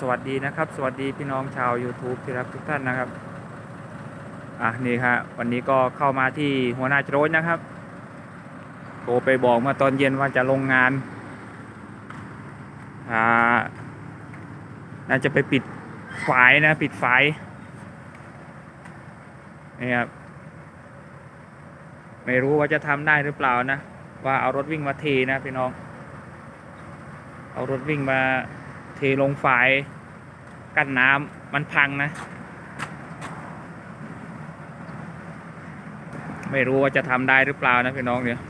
สวัสดีนะครับ สวัสดีพี่น้องชาว YouTube ที่รักทุกท่านนะครับอะนี่ครับวันนี้ก็เข้ามาที่หัวหน้าโจรนะครับโทรไปบอกเมื่อตอนเย็นว่าจะลงงานอ่าน่าจะไปปิดฝายนะ ปิดฝายนี่ครับไม่รู้ว่าจะทำได้หรือเปล่านะ ว่าเอารถวิ่งมาเทนะพี่น้อง เอารถวิ่งมา เทลงฝายกั้นน้ำมันพังนะ ไม่รู้ว่าจะทำได้หรือเปล่านะพี่น้องเนี่ย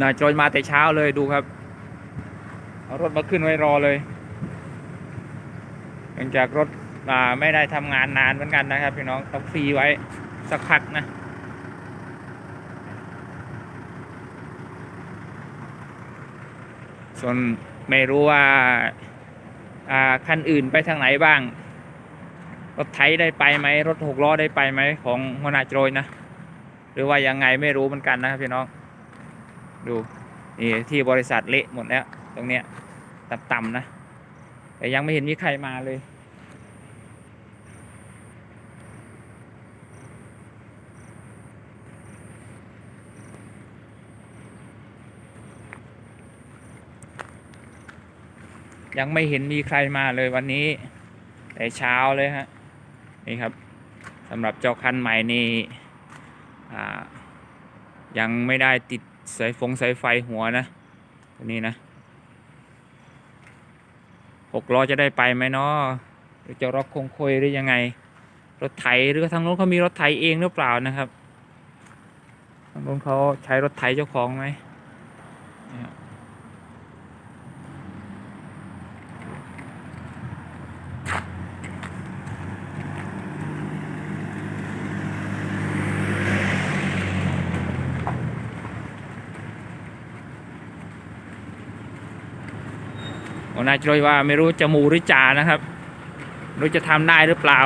นายจรมาแต่เช้าเลยดูครับ เอารถมาขึ้นไว้รอเลยหลังจากรถอ่าไม่ได้ทำงานนานเหมือนกันนะครับพี่น้องต้องฟรีไว้สักพักนะส่วน ไม่รู้ว่าอ่าคันอื่นไปทางไหนบ้าง รถไถได้ไปไหมรถหกล้อได้ไปไหมของหัวหน้าโจรนะ หรือว่ายังไงไม่รู้เหมือนกันนะครับพี่น้อง ดูนี่ที่บริษัทเละหมดแล้ว ตรงเนี้ยต่ำๆนะ แต่ยังไม่เห็นมีใครมาเลย ยังไม่เห็นมีใครมาเลยวันนี้ แต่เช้าเลยฮะนี่ครับสำหรับเจ้าคันใหม่นี่ยังไม่ได้ติดสายฟงสายไฟหัวนะตัวนี้นะหกล้อจะได้ไปไหมเนาะหรือจะรอกคงคอยหรือยังไง รถไถหรือทางโน้นเขามีรถไถเองหรือเปล่านะครับทางโน้นเขาใช้รถไถเจ้าของไหมเนี่ย หัวหน้าจอยว่าไม่รู้จะมูหรือจานะครับรู้จะทำได้หรือเปล่า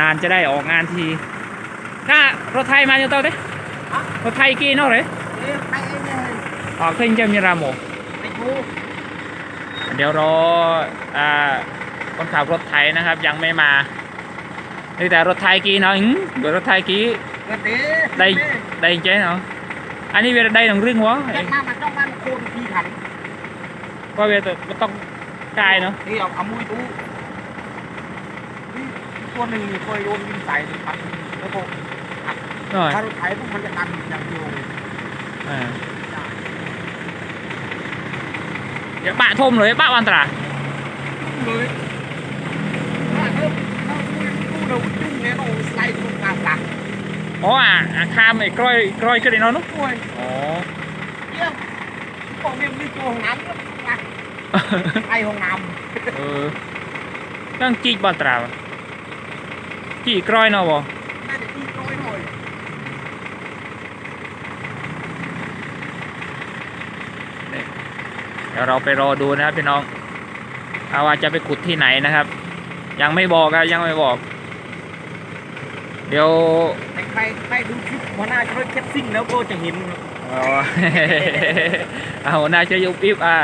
นานๆจะได้ออกงานที รถไทยมาอยู่ตัวเด้รถไทยกี่นอกเลย Ê, bay em này, ออกขึ้นเจ้ามีราโม bay vô. เดี๋ยวรออ่าคนขับรถไทยนะครับ ยังไม่มานี่แต่รถไทยกี่เนาะอื้อเดี๋ยวรถไทยกี่ Gần tí, ได้ gần tí. ได้เจ๊เนาะอันนี้เวลาได้หนังเรื่องวะ Chắc mà mà trong ban khôn khi thẳng ก็เวลามันต้องกายเนาะ thì ông ông mui tú ตัวหนึ่งนี่เคยโดนยิงใส่หนึ่งพันแล้วก็ หน่อยถ้ารถไถพวกมันจะดันอย่างเดียวเลยอ่าเดี๋ยวปะทมเลยปะวันตรา เลยถ้าเริ่มถ้ามุยตู้เราจุ้งเนี่ยเราใส่ตรงกลางหลังอ๋ออะอะข้ามไอ้กล้อยกล้อยขึ้นไอ้เนอนนุ๊กโอ้ยอ๋อ เยี่ยมบอกเนี่ยมีตัวห้องน้ำก็มาไอห้องน้เออต้องจีกบันตราวะจีกร้อยเนาะบ่ำน่าจะที่ร้อยหน่อย เดี๋ยวเราไปรอดูนะครับพี่น้องเอาว่าจะไปขุดที่ไหนนะครับ ยังไม่บอกครับยังไม่บอก เดี๋ยวแต่ใครใครดูคลิปหัวหน้าช่วยแคปซิ่งแล้วก็จะเห็นอ๋อเอาน่าจะยุบอิบอ่า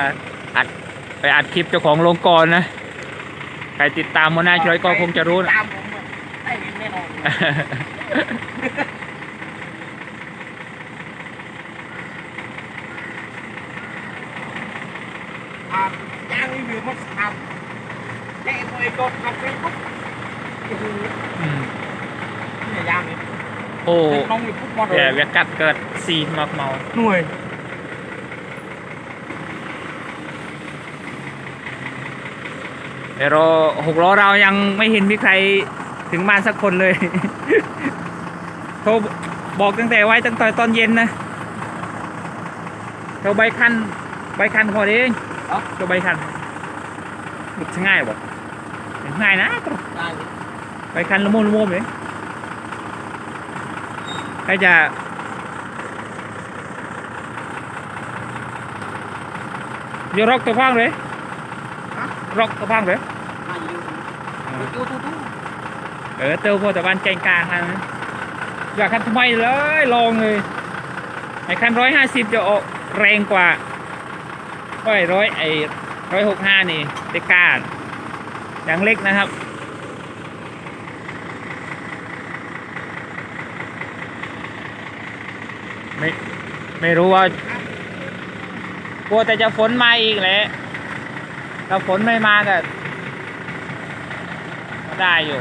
อัดไปอัดคลิปเจ้าของโรงกรนะใครติดตามหัวหน้าช่วยก็คงจะรู้นะตามผมอะได้เห็นแน่นอน ย่างรีวิวมันทำแกตัวเองก็ทำเฟซบุ๊กโอ้โหอืมเนี่ยย่างนี่โอ้น้องมีฟุตบอลเดี๋ยวเวียกัดเกิดซีมักเมาหน่วยเดี๋ยวรอหกล้อเรายังไม่เห็นมีใครถึงบ้านสักคนเลย โทรบอกตั้งแต่ไว้ตั้งแต่ตอนเย็นนะโทรใบคัน ใบคันพอดีเองโทรใบคัน บุกง่ายบ่ง่ายนะได้ใบคันละมุนละมุนเลยใครจะยกรอกตัวพังเลยฮะรอกตัวพังเลยมาอยู่ตู้ตู้ตู้เออเติมพอแต่วันใจกลางคันนั้นอยากคันทำไมเลยลองเลยไอ้คันร้อยห้าสิบจะออกแรงกว่าร้อยร้อยไอ้ร้อยหกห้านี่ เด็กาดอย่างเล็กนะครับไม่ไม่รู้ว่ากลัวแต่จะฝนมาอีกแหละถ้าฝนไม่มาก็ได้อยู่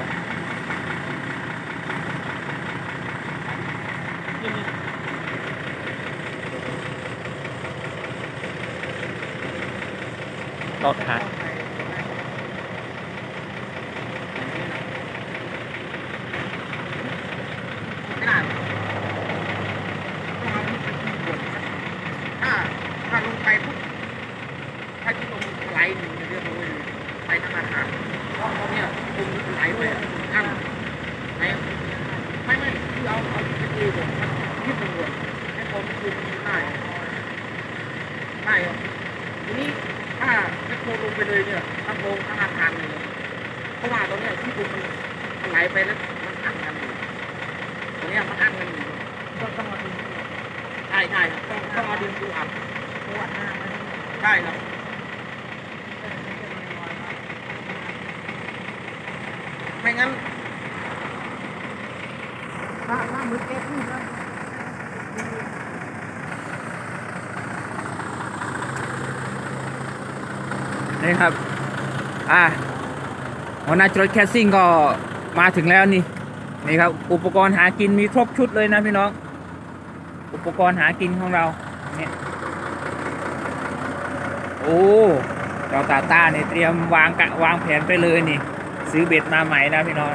รถฮะไม่ได้ถ้าถ้าลงไปปุ๊บถ้าที่ลงไหลหนึ่งเรียบร้อยไปธนาคารเพราะเขาเนี่ยลงไหลไปอันไหนไม่ไม่คือเอาเอาที่ดีก่อนที่ตำรวจ ให้ผมคุมได้ได้ครับทีนี้ถ้าไม่โทรลงไปเลยเนี่ยถ้าโทรธนาคารเลยเพราะว่าตอนนี้ที่ผมมันไหลไปแล้วมันอัดกันอยู่ตรงนี้มันอั้นกันอยู่ต้องต้องมาดูใช่ใช่ครับต้องต้องมาดึงดูอัดดูอัดหน้าใช่ครับไม่งั้นถ้าถ้ามือแก้พูด นี่ครับ อ่าหัวหน้าจรดแคสซิ่งก็มาถึงแล้วนี่ นี่ครับ อุปกรณ์หากินมีครบชุดเลยนะพี่น้อง อุปกรณ์หากินของเราเนี่ยโอ้เราตาต้าเนี่ยเตรียมวางกะวางแผนไปเลยนี่ ซื้อเบ็ดมาใหม่นะพี่น้อง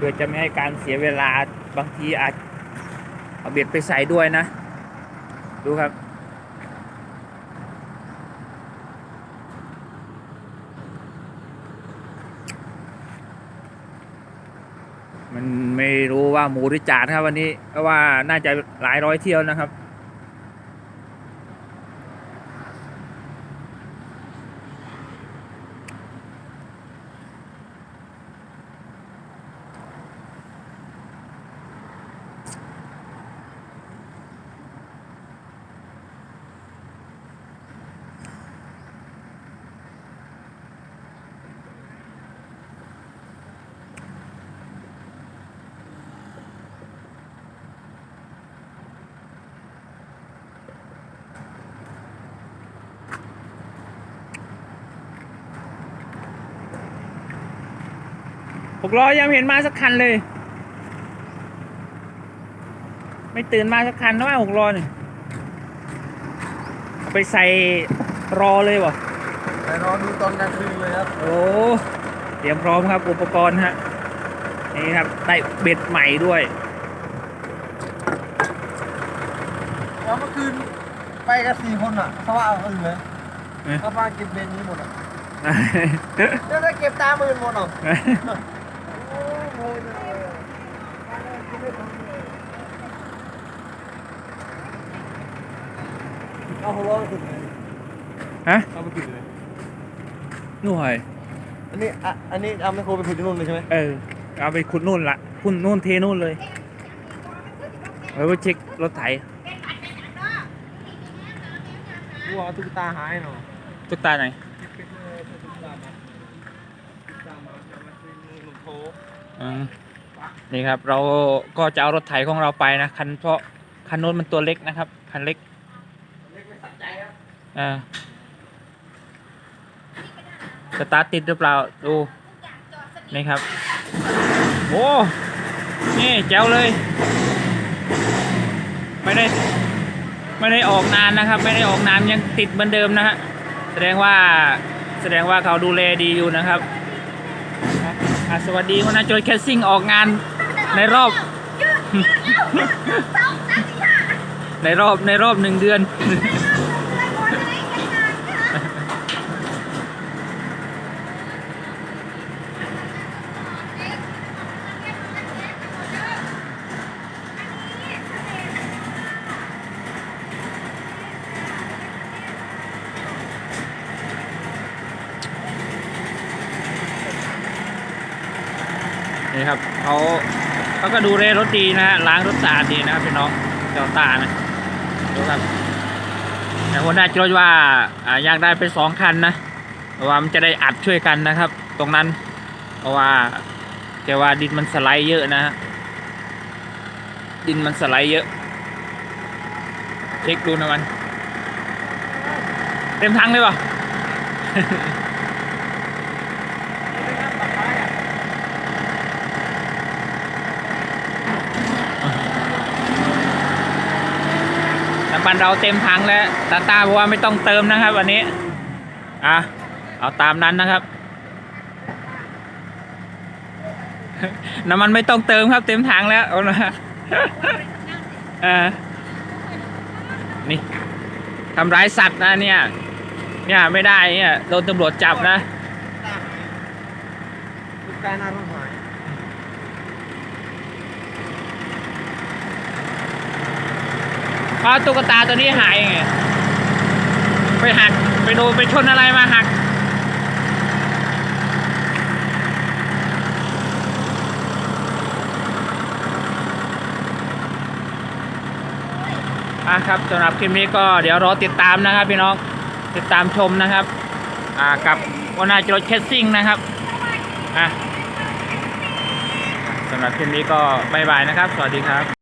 พื่อจะไม่ให้การเสียเวลาบางทีอาจเอาเบ็ดไปใส่ด้วยนะ ดูครับ มันไม่รู้ว่าหมูหรือจานครับวันนี้เพราะว่าน่าจะหลายร้อยเที่ยวนะครับ หกล้อยังไม่เห็นมาสักคันเลย ไม่ตื่นมาสักคันนะว่าหกล้อนี่เอาไปใส่รอเลยวะแต่รอดูตอนกลางคืนเลยครับ โอ้เตรียมพร้อมครับอุปกรณ์ฮะนี่ครับได้เบ็ดใหม่ด้วยแล้วเมื่อคืนไปกันสี่คนอะเขาว่าเอาอื่นเลยเอ๊ะเขาพาเก็บเบนนี้หมดอะเดี๋ยวได้เก็บตามอื่นหมดอะโอ้โห เอาหัวเราะขึ้นเลยฮะเอาไปขึ้นเลยหน่วย อันนี้อะอันนี้เอาไมโครไปขุดที่นู่นเลยใช่ไหมเออ เอาไปขุดนู่นละขุดนู่นเทนู่นเลยเอาไปเช็ครถไถกูเอาตุ๊กตาหายหน่อยตุ๊กตาไหนอืมนี่ครับ เราก็จะเอารถไถของเราไปนะ คันเพราะคันโน้นมันตัวเล็กนะครับ คันเล็ก อ่าสตาร์ทติดหรือเปล่าดูนี่ครับโอ้นี่แจ๋วเลย ไม่ได้ ไม่ได้ออกนานนะครับ ไม่ได้ออกนานยังติดเหมือนเดิมนะฮะแสดงว่าแสดงว่าเขาดูแลดีอยู่นะครับสวัสดีคุณนาโจยแคสซิ่งออกงานในรอบ ในรอบในรอบหนึ่งเดือน นี่ครับเขาเขาก็ดูแลรถดีนะฮะล้างรถสะอาดดีนะครับพี่น้องเจ้าตานะดูครับแต่หัวหน้าจรวดว่าอ่าอยากได้เป็นสองคันนะเพราะว่ามันจะได้อัดช่วยกันนะครับ ตรงนั้น เพราะว่าแกว่าดินมันสไลด์เยอะนะฮะดินมันสไลด์เยอะเช็คดูนะมัน เต็มถังเลยป่ะ น้ำมันเราเต็มถังแล้วตาตาบอกว่าไม่ต้องเติมนะครับ วันนี้อะเอาตามนั้นนะครับ น้ำมันไม่ต้องเติมครับ เต็มถังแล้วเอานะอ่านี่ทำร้ายสัตว์นะเนี่ย เนี่ยไม่ได้เนี่ยโดนตำรวจจับนะกาหน้ารถหาย เพราะตุ๊กตาตัวนี้หายไงไปหักไปโดนไปชนอะไรมาหักอะครับสำหรับคลิปนี้ก็เดี๋ยวรอติดตามนะครับพี่น้องติดตามชมนะครับ อ่ากับวนาจรถเคสซิ่งนะครับอะสำหรับคลิปนี้ก็บายบายนะครับ สวัสดีครับ